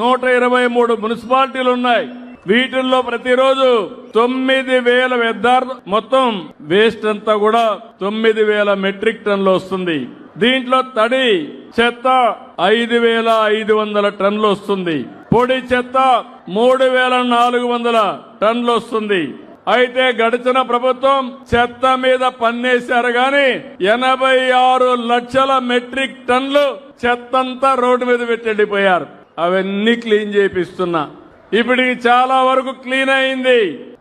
నూట ఇరవై మూడు మున్సిపాలిటీలు ఉన్నాయి వీటిల్లో ప్రతిరోజు తొమ్మిది వేల వ్యర్థార్థ మొత్తం వేస్ట్ అంతా కూడా తొమ్మిది వేల మెట్రిక్ టన్లు వస్తుంది. దీంట్లో తడి చెత్త ఐదు వేల ఐదు వందల టన్లు వస్తుంది. పొడి చెత్త మూడు వేల నాలుగు వందల టన్లు వస్తుంది. అయితే గడిచిన ప్రభుత్వం చెత్త మీద పన్నేశారు గాని ఎనభై ఆరు లక్షల మెట్రిక్ టన్లు చెత్తంతా రోడ్డు మీద పెట్టి అవన్నీ క్లీన్ చేపిస్తున్నా. ఇప్పటికి చాలా వరకు క్లీన్ అయింది.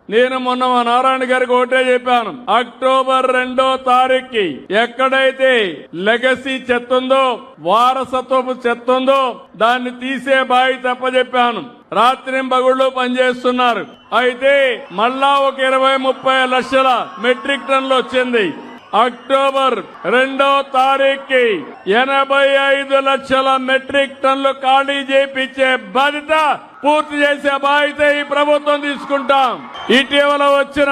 నేను మొన్న మా నారాయణ గారికి ఒకటే చెప్పాను. అక్టోబర్ రెండో తారీఖుకి ఎక్కడైతే లెగసీ చెత్త ఉందో వారసత్వపు చెత్త ఉందో దాన్ని తీసే బాయి చెప్పాను రాత్రి పగుళ్ళు పనిచేస్తున్నారు. అయితే మళ్ళా ఒక ఇరవై ముప్పై లక్షల మెట్రిక్ టన్లు వచ్చింది. అక్టోబర్ రెండో తారీఖుకి ఎనభై ఐదు లక్షల మెట్రిక్ టన్లు ఖాళీ చేపించే బాధ్యత పూర్తి చేసే బాధ్యత ఈ ప్రభుత్వం తీసుకుంటాం. ఇటీవల వచ్చిన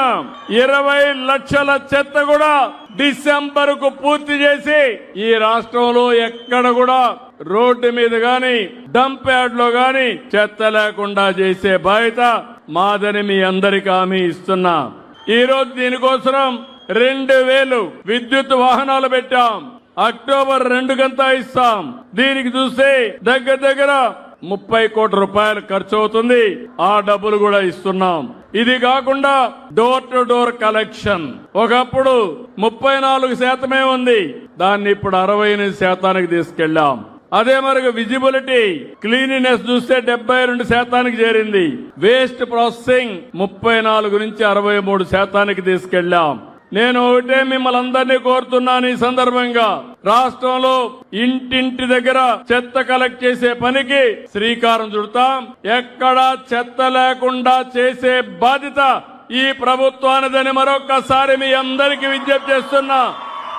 ఇరవై లక్షల చెత్త కూడా డిసెంబర్కు పూర్తి చేసి ఈ రాష్ట్రంలో ఎక్కడ కూడా రోడ్డు మీద గాని డంప్ యార్డ్లో గాని చెత్త లేకుండా చేసే బాధ్యత మాదని మీ అందరికి హామీ ఇస్తున్నా. ఈ రోజు దీనికోసం రెండు వేలు విద్యుత్ వాహనాలు పెట్టాం. అక్టోబర్ రెండు గంతా ఇస్తాం. దీనికి చూస్తే దగ్గర దగ్గర ముప్పై కోట్ల రూపాయలు ఖర్చు అవుతుంది ఆ డబ్బులు కూడా ఇస్తున్నాం. ఇది కాకుండా డోర్ టు డోర్ కలెక్షన్ ఒకప్పుడు ముప్పై నాలుగు శాతమే ఉంది. దాన్ని ఇప్పుడు అరవై ఎనిమిది శాతానికి తీసుకెళ్ళాం అదే మరి విజిబిలిటీ క్లీనినెస్ చూస్తే డెబ్బై రెండు శాతానికి చేరింది. వేస్ట్ ప్రాసెసింగ్ ముప్పై నాలుగు నుంచి అరవై మూడు శాతానికి తీసుకెళ్ళాం నేను ఒకటే మిమ్మల్ని అందరినీ కోరుతున్నాను ఈ సందర్భంగా. రాష్ట్రంలో ఇంటింటి దగ్గర చెత్త కలెక్ట్ చేసే పనికి శ్రీకారం చుడతాం. ఎక్కడా చెత్త లేకుండా చేసే బాధ్యత ఈ ప్రభుత్వానిదని మరొక్కసారి మీ అందరికీ విజ్ఞప్తి చేస్తున్నా.